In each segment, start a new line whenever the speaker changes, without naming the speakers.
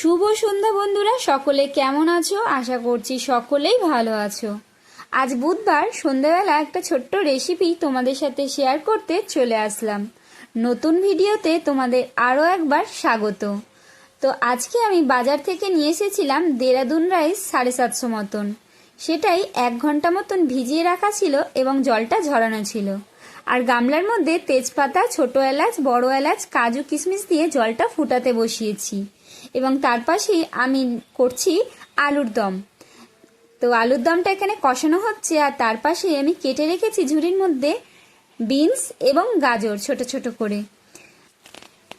শুভ সন্ধ্যা বন্ধুরা, সকলে কেমন আছো? আশা করছি সকলেই ভালো আছো। আজ বুধবার সন্ধ্যাবেলা একটা ছোট্ট রেসিপি তোমাদের সাথে শেয়ার করতে চলে আসলাম। নতুন ভিডিওতে তোমাদের আরও একবার স্বাগত। তো আজকে আমি বাজার থেকে নিয়ে এসেছিলাম দেরাদুন রাইস সাড়ে সাতশো মতন। সেটাই এক ঘণ্টা মতন ভিজিয়ে রাখা ছিল এবং জলটা ঝরানো ছিল। আর গামলার মধ্যে তেজপাতা, ছোট এলাচ, বড় এলাচ, কাজু কিশমিশ দিয়ে জলটা ফুটাতে বসিয়েছি। এবং তার পাশেই আমি করছি আলুর দম। তো আলুর দমটা এখানে কষানো হচ্ছে আর তার পাশে আমি কেটে রেখেছি ঝুড়ির মধ্যে বিনস এবং গাজর ছোট ছোট করে।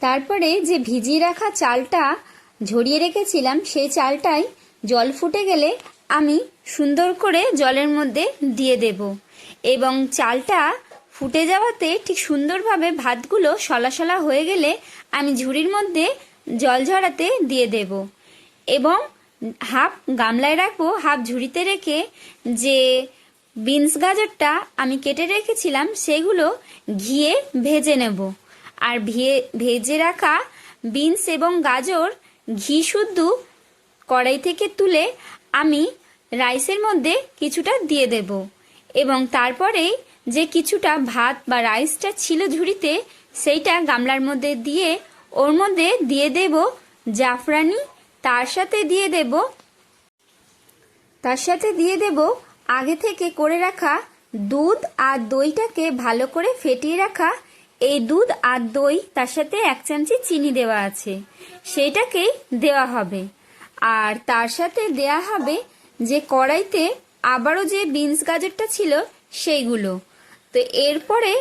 তারপরে যে ভিজিয়ে রাখা চালটা ঝরিয়ে রেখেছিলাম, সেই চালটাই জল ফুটে গেলে আমি সুন্দর করে জলের মধ্যে দিয়ে দেব। এবং চালটা ফুটে যাওয়াতে ঠিক সুন্দরভাবে ভাতগুলো সলা সলা হয়ে গেলে আমি ঝুড়ির মধ্যে জল ঝরাতে দিয়ে দেব এবং হাফ গামলায় রাখব হাফ ঝুড়িতে রেখে যে বিনস গাজরটা আমি কেটে রেখেছিলাম সেগুলো ঘিয়ে ভেজে নেব। আর ভেজে রাখা বিনস এবং গাজর ঘি শুদ্ধ কড়াই থেকে তুলে আমি রাইসের মধ্যে কিছুটা দিয়ে দেব। এবং তারপরেই যে কিছুটা ভাত বা রাইসটা ছিল ঝুড়িতে, সেইটা গামলার মধ্যে দিয়ে, ওর মধ্যে দিয়ে দেব জাফরানি, তার সাথে দিয়ে দেব, তার সাথে দিয়ে দেব আগে থেকে করে রাখা দুধ আর দইটাকে ভালো করে ফেটিয়ে রাখা। এই দুধ আর দই, তার সাথে এক চামচি চিনি দেওয়া আছে সেইটাকেই দেওয়া হবে। আর তার সাথে দেয়া হবে যে কড়াইতে আবারও যে বিনস গাজরটা ছিল, সেইগুলো। তো এরপরে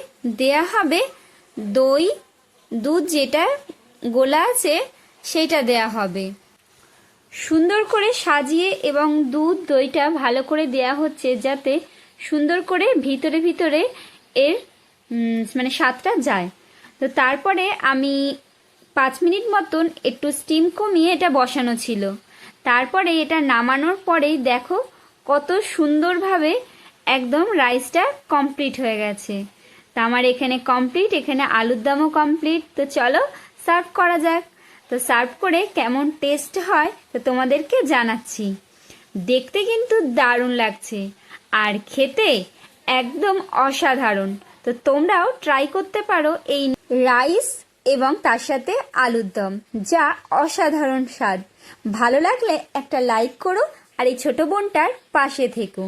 দেয়া হবে দই, দুধ যেটা গোলা আছে, সেইটা দেয়া হবে। সুন্দর করে সাজিয়ে এবং দুধ, দইটা ভালো করে দেয়া হচ্ছে যাতে সুন্দর করে ভিতরে ভিতরে এর মানে স্বাদটা যায়। তো তারপরে আমি পাঁচ মিনিট মতন একটু স্টিম কমিয়ে এটা বসানো ছিল। তারপরে এটা নামানোর পরেই দেখো কত সুন্দরভাবে একদম রাইসটা কমপ্লিট হয়ে গেছে। তো আমার এখানে কমপ্লিট, এখানে আলুর দমও কমপ্লিট। তো চলো সার্ভ করা যাক। তো সার্ভ করে কেমন টেস্ট হয়, তো তোমাদেরকে জানাচ্ছি। দেখতে কিন্তু দারুণ লাগছে আর খেতে একদম অসাধারণ। তো তোমরাও ট্রাই করতে পারো এই রাইস এবং তার সাথে আলুর দম, যা অসাধারণ স্বাদ। ভালো লাগলে একটা লাইক করো আর এই ছোট বোনটার পাশে থেকো।